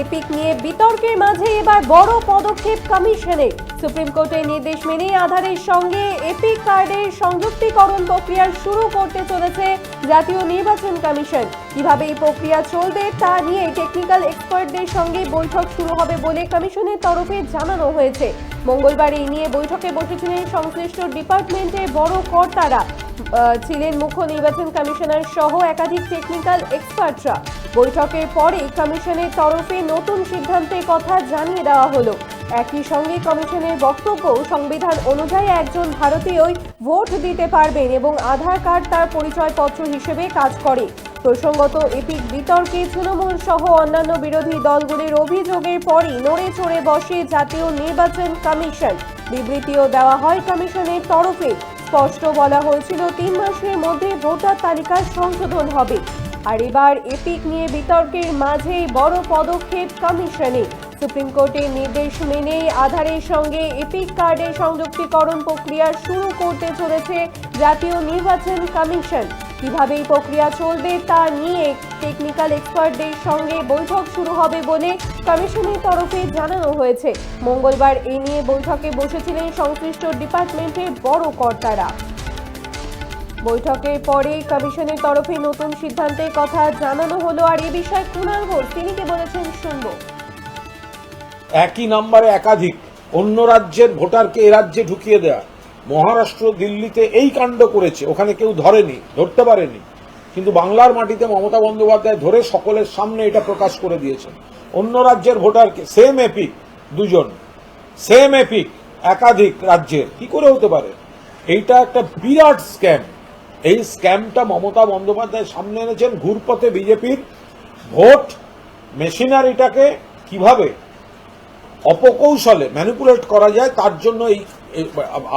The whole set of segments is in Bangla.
এপিক নিয়ে বিতর্কের মাঝে এবার বড় পদক্ষেপ কমিশনের সুপ্রিম কোর্টের নির্দেশ মেনে আধারের সঙ্গে এপিক কার্ডের সংযুক্তিকরণ প্রক্রিয়া শুরু করতে চলেছে জাতীয় নির্বাচন কমিশন। কীভাবে এই প্রক্রিয়া চলবে তা নিয়ে টেকনিক্যাল এক্সপার্টদের সঙ্গে বৈঠক শুরু হবে বলে কমিশনের তরফে জানানো হয়েছে। মঙ্গলবার এই নিয়ে বৈঠকে বসেছিলেন সংশ্লিষ্ট ডিপার্টমেন্টের বড় কর্তারা। ছিলেন মুখ্য নির্বাচন কমিশনার সহ একাধিক টেকনিক্যাল এক্সপার্টরা বৈঠকের পরে কমিশনের তরফে নতুন সিদ্ধান্তের কথা জানিয়ে দেওয়া হলো। একই সঙ্গে কমিশনের বক্তব্য সংবিধান অনুযায়ী একজন ভারতীয়ই ভোট দিতে পারবেন এবং আধার কার্ড তার পরিচয়পত্র হিসেবে কাজ করে। প্রসঙ্গত, এপিক বিতর্কে তৃণমূল সহ অন্যান্য বিরোধী দলগুলির অভিযোগের পরই নড়ে চড়ে বসে জাতীয় নির্বাচন কমিশন। বিবৃতিও দেওয়া হয় কমিশনের তরফে। স্পষ্ট বলা হয়েছিল, তিন মাসের মধ্যে ভোটার তালিকার সংশোধন হবে। আর এবার এপিক নিয়ে বিতর্কের মাঝে বড় পদক্ষেপ কমিশনে সুপ্রিম কোর্টের নির্দেশ মেনে আধারের সঙ্গে এপিক কার্ডের সংযুক্তিকরণ প্রক্রিয়া শুরু করতে চলেছে জাতীয় নির্বাচন কমিশন। কীভাবে এই প্রক্রিয়া চলবে তা নিয়ে টেকনিক্যাল এক্সপার্টদের সঙ্গে বৈঠক শুরু হবে বলে কমিশনের তরফে জানানো হয়েছে। মঙ্গলবার এই নিয়ে বৈঠকে বসেছিলেন সংশ্লিষ্ট ডিপার্টমেন্টের বড় কর্তারা। বৈঠকের পরে কমিশনের তরফে নতুন সিদ্ধান্তের কথা জানানো হলো আর এ বিষয়ে কুণাল ঘোষ তিনি কি বলেছেন শুনব। একই নাম্বারে একাধিক, অন্য রাজ্যের ভোটারকে এ রাজ্যে ঢুকিয়ে দেয়া। মহারাষ্ট্র দিল্লিতে এই কাণ্ড করেছে, ওখানে কেউ ধরেনি, ধরতে পারেনি। কিন্তু বাংলার মাটিতে মমতা বন্দ্যোপাধ্যায় ধরে সকলের সামনে এটা প্রকাশ করে দিয়েছেন। অন্য রাজ্যের ভোটারকে সেম এপিক দুজন সেম এপিক একাধিক রাজ্যের, কি করে হতে পারে? এইটা একটা বিরাট স্ক্যাম এই স্ক্যামটা মমতা বন্দ্যোপাধ্যায় সামনে এনেছেন ঘুরপথে বিজেপির। ভোট মেশিনারিটাকে কীভাবে অপকৌশলে ম্যানিপুলেট করা যায়, তার জন্য এই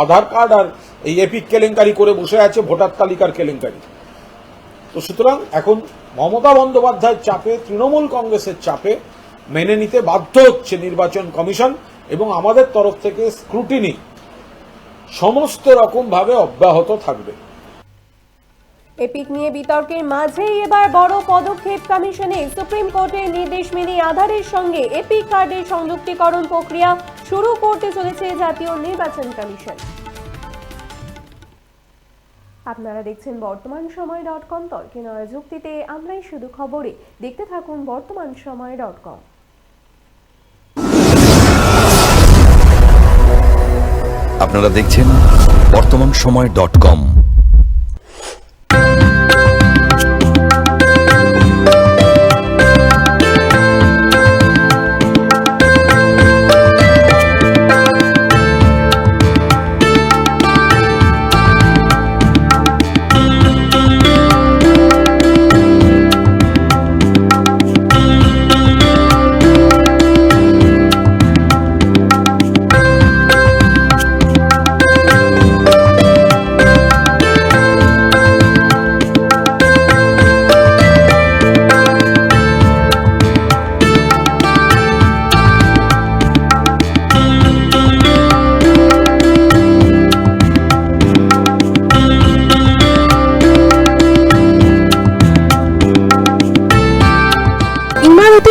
আধার কার্ড আর এই এপিক কেলেঙ্কারি করে বসে আছে ভোটার তালিকার কেলেঙ্কারি। তো সুতরাং এখন মমতা বন্দ্যোপাধ্যায়ের চাপে, তৃণমূল কংগ্রেসের চাপে মেনে নিতে বাধ্য হচ্ছে নির্বাচন কমিশন এবং আমাদের তরফ থেকে স্ক্রুটিনি সমস্ত রকম ভাবে অব্যাহত থাকবে। এপিক নিয়ে বিতর্কের মাঝেই এবার বড় পদক্ষেপ কমিশনে সুপ্রিম কোর্টের নির্দেশ মেনে আধারের সঙ্গে এপিক কার্ডের সংযুক্তিকরণ প্রক্রিয়া শুরু করতে চলেছে জাতীয় নির্বাচন কমিশন। আপনারা দেখছেন বর্তমান সময় ডট কম, তর্কে নয় যুক্তিতে আমরাই শুধু খবরে। দেখতে থাকুন বর্তমান সময় ডট কম। আপনারা দেখছেন বর্তমান সময় ডট কম।